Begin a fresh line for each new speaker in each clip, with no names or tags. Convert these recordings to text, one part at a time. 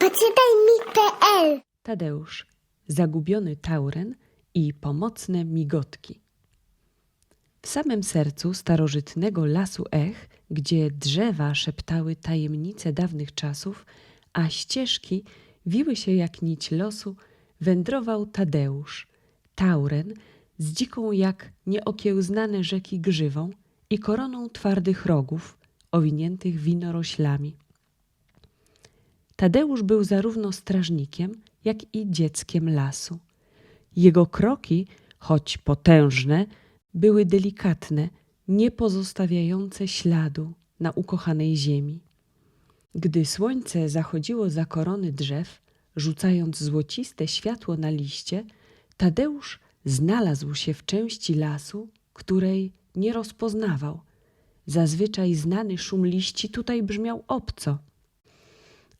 Poczytaj mi.pl
Tadeusz, zagubiony tauren i pomocne migotki. W samym sercu starożytnego lasu Ech, gdzie drzewa szeptały tajemnice dawnych czasów, a ścieżki wiły się jak nić losu, wędrował Tadeusz, tauren z dziką jak nieokiełznane rzeki grzywą i koroną twardych rogów, owiniętych winoroślami. Tadeusz był zarówno strażnikiem, jak i dzieckiem lasu. Jego kroki, choć potężne, były delikatne, nie pozostawiające śladu na ukochanej ziemi. Gdy słońce zachodziło za korony drzew, rzucając złociste światło na liście, Tadeusz znalazł się w części lasu, której nie rozpoznawał. Zazwyczaj znany szum liści tutaj brzmiał obco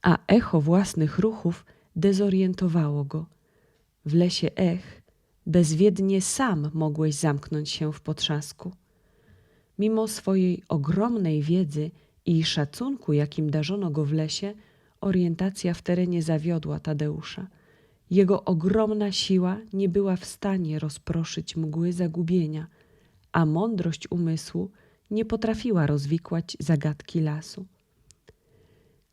a echo własnych ruchów dezorientowało go. W lesie ech bezwiednie sam mogłeś zamknąć się w potrzasku. Mimo swojej ogromnej wiedzy i szacunku, jakim darzono go w lesie, orientacja w terenie zawiodła Tadeusza. Jego ogromna siła nie była w stanie rozproszyć mgły zagubienia, a mądrość umysłu nie potrafiła rozwikłać zagadki lasu.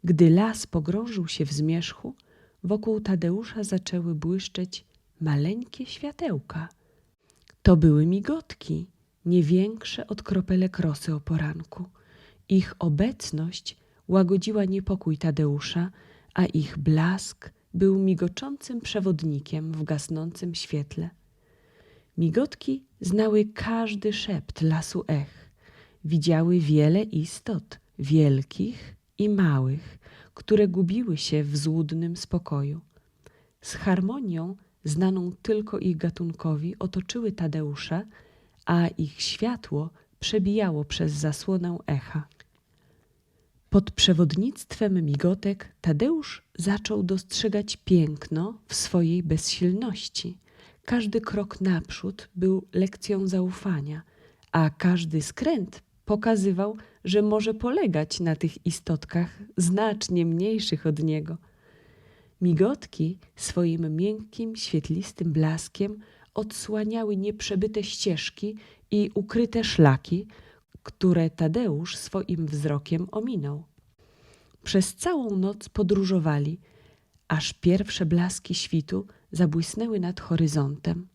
Gdy las pogrążył się w zmierzchu, wokół Tadeusza zaczęły błyszczeć maleńkie światełka. To były migotki, nie większe od kropelek rosy o poranku. Ich obecność łagodziła niepokój Tadeusza, a ich blask był migoczącym przewodnikiem w gasnącym świetle. Migotki znały każdy szept lasu ech. Widziały wiele istot, wielkich i małych, które gubiły się w złudnym spokoju. Z harmonią, znaną tylko ich gatunkowi, otoczyły Tadeusza, a ich światło przebijało przez zasłonę echa. Pod przewodnictwem migotek Tadeusz zaczął dostrzegać piękno w swojej bezsilności. Każdy krok naprzód był lekcją zaufania, a każdy skręt pokazywał, że może polegać na tych istotkach znacznie mniejszych od niego. Migotki swoim miękkim, świetlistym blaskiem odsłaniały nieprzebyte ścieżki i ukryte szlaki, które Tadeusz swoim wzrokiem ominął. Przez całą noc podróżowali, aż pierwsze blaski świtu zabłysnęły nad horyzontem.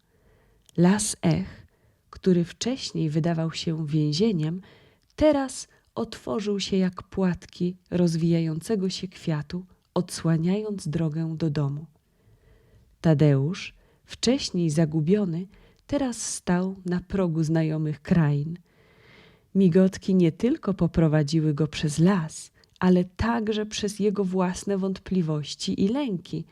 Las Ech, który wcześniej wydawał się więzieniem, teraz otworzył się jak płatki rozwijającego się kwiatu, odsłaniając drogę do domu. Tadeusz, wcześniej zagubiony, teraz stał na progu znajomych krain. Migotki nie tylko poprowadziły go przez las, ale także przez jego własne wątpliwości i lęki.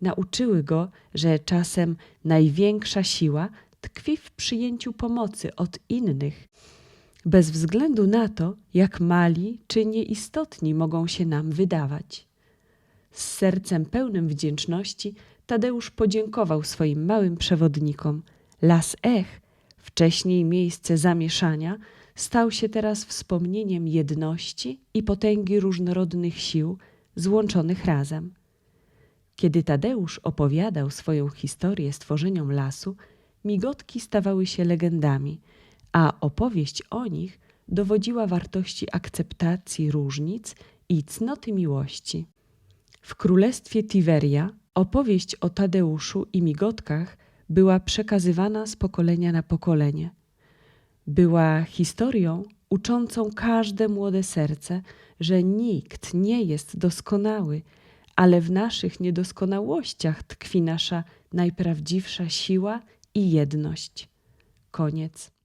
Nauczyły go, że czasem największa siła tkwi w przyjęciu pomocy od innych bez względu na to, jak mali czy nieistotni mogą się nam wydawać. Z sercem pełnym wdzięczności Tadeusz podziękował swoim małym przewodnikom. Las Ech, wcześniej miejsce zamieszania, stał się teraz wspomnieniem jedności i potęgi różnorodnych sił złączonych razem. Kiedy Tadeusz opowiadał swoją historię stworzeniom lasu, migotki stawały się legendami – a opowieść o nich dowodziła wartości akceptacji różnic i cnoty miłości. W królestwie Tiveria opowieść o Tadeuszu i migotkach była przekazywana z pokolenia na pokolenie. Była historią uczącą każde młode serce, że nikt nie jest doskonały, ale w naszych niedoskonałościach tkwi nasza najprawdziwsza siła i jedność. Koniec.